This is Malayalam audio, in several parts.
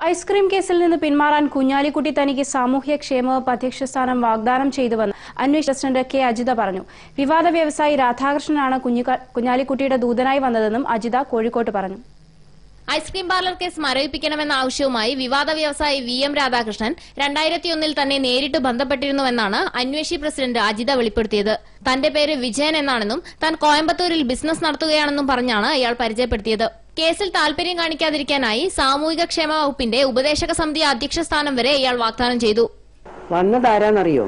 ഐസ്ക്രീം കേസിൽ നിന്ന് പിന്മാറാൻ കുഞ്ഞാലിക്കുട്ടി തനിക്ക് സാമൂഹ്യക്ഷേമ വകുപ്പ് അധ്യക്ഷ സ്ഥാനം വാഗ്ദാനം ചെയ്തുവെന്ന് അന്വേഷണ പ്രസിഡന്റ് കെ അജിത പറഞ്ഞു. വിവാദ വ്യവസായി രാധാകൃഷ്ണനാണ് കുഞ്ഞാലിക്കുട്ടിയുടെ ദൂതനായി വന്നതെന്നും അജിത കോഴിക്കോട്ട് പറഞ്ഞു. ഐസ്ക്രീം പാർലർ കേസ് മരവിപ്പിക്കണമെന്ന ആവശ്യവുമായി വിവാദ വ്യവസായി വി എം രാധാകൃഷ്ണൻ രണ്ടായിരത്തിയൊന്നിൽ തന്നെ നേരിട്ട് ബന്ധപ്പെട്ടിരുന്നുവെന്നാണ് അന്വേഷി പ്രസിഡന്റ് അജിത വെളിപ്പെടുത്തിയത്. തന്റെ പേര് വിജയൻ എന്നാണെന്നും താൻ കോയമ്പത്തൂരിൽ ബിസിനസ് നടത്തുകയാണെന്നും പറഞ്ഞാണ് അയാൾ പരിചയപ്പെടുത്തിയത്. കേസിൽ താൽപര്യം കാണിക്കാതിരിക്കാനായി സാമൂഹിക ക്ഷേമ വകുപ്പിന്റെ ഉപദേശക സമിതി അധ്യക്ഷ സ്ഥാനം വരെ ഇയാൾ വാഗ്ദാനം ചെയ്തു. വന്നത് ആരാന്നറിയോ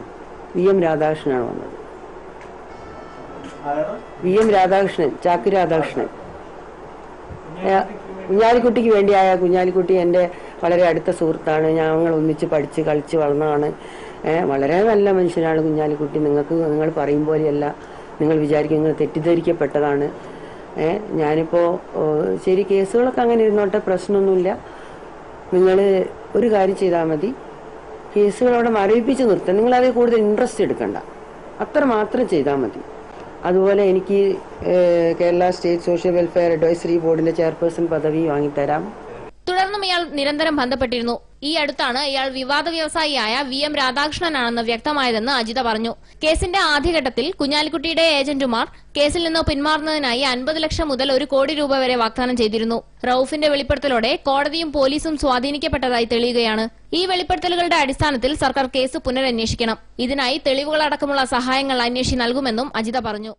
വി എം രാധാകൃഷ്ണനാണ് വന്നത്. വി എം രാധാകൃഷ്ണൻ ചാക്കു രാധാകൃഷ്ണൻ. കുഞ്ഞാലിക്കുട്ടിക്ക് വേണ്ടിയായ കുഞ്ഞാലിക്കുട്ടി എന്റെ വളരെ അടുത്ത സുഹൃത്താണ്. ഞങ്ങൾ ഒന്നിച്ച് പഠിച്ച് കളിച്ച് വളർന്നതാണ്. വളരെ നല്ല മനുഷ്യനാണ് കുഞ്ഞാലിക്കുട്ടി. നിങ്ങൾക്ക് നിങ്ങൾ പറയും പോലെയല്ല നിങ്ങൾ വിചാരിക്കും നിങ്ങൾ തെറ്റിദ്ധരിക്കപ്പെട്ടതാണ്. ഞാനിപ്പോ ശരി കേസുകളൊക്കെ അങ്ങനെ ഇരുന്നോട്ടെ പ്രശ്നമൊന്നുമില്ല. നിങ്ങൾ ഒരു കാര്യം ചെയ്താൽ മതി. കേസുകൾ അവിടെ മരവിപ്പിച്ച് നിർത്തുക നിങ്ങൾ അതിൽ കൂടുതൽ ഇൻട്രസ്റ്റ് എടുക്കണ്ട. അത്ര മാത്രം ചെയ്താൽ മതി. അതുപോലെ എനിക്ക് Kerala state social welfare advisory ബോർഡിന്റെ ചെയർപേഴ്സൺ പദവി വാങ്ങിത്തരാം. തുടർന്നും ഇയാൾ നിരന്തരം ബന്ധപ്പെട്ടിരുന്നു. ഈ അടുത്താണ് ഇയാൾ വിവാദ വ്യവസായിയായ വി എം രാധാകൃഷ്ണനാണെന്ന് വ്യക്തമായതെന്ന് അജിത പറഞ്ഞു. കേസിന്റെ ആദ്യഘട്ടത്തിൽ കുഞ്ഞാലിക്കുട്ടിയുടെ ഏജന്റുമാർ കേസിൽ നിന്ന് പിന്മാറുന്നതിനായി അൻപത് ലക്ഷം മുതൽ ഒരു കോടി രൂപ വരെ വാഗ്ദാനം ചെയ്തിരുന്നു. റൌഫിന്റെ വെളിപ്പെടുത്തലോടെ കോടതിയും പോലീസും സ്വാധീനിക്കപ്പെട്ടതായി തെളിയുകയാണ്. ഈ വെളിപ്പെടുത്തലുകളുടെ അടിസ്ഥാനത്തിൽ സർക്കാർ കേസ് പുനരന്വേഷിക്കണം. ഇതിനായി തെളിവുകളടക്കമുള്ള സഹായങ്ങൾ അന്വേഷി നൽകുമെന്നും അജിത പറഞ്ഞു.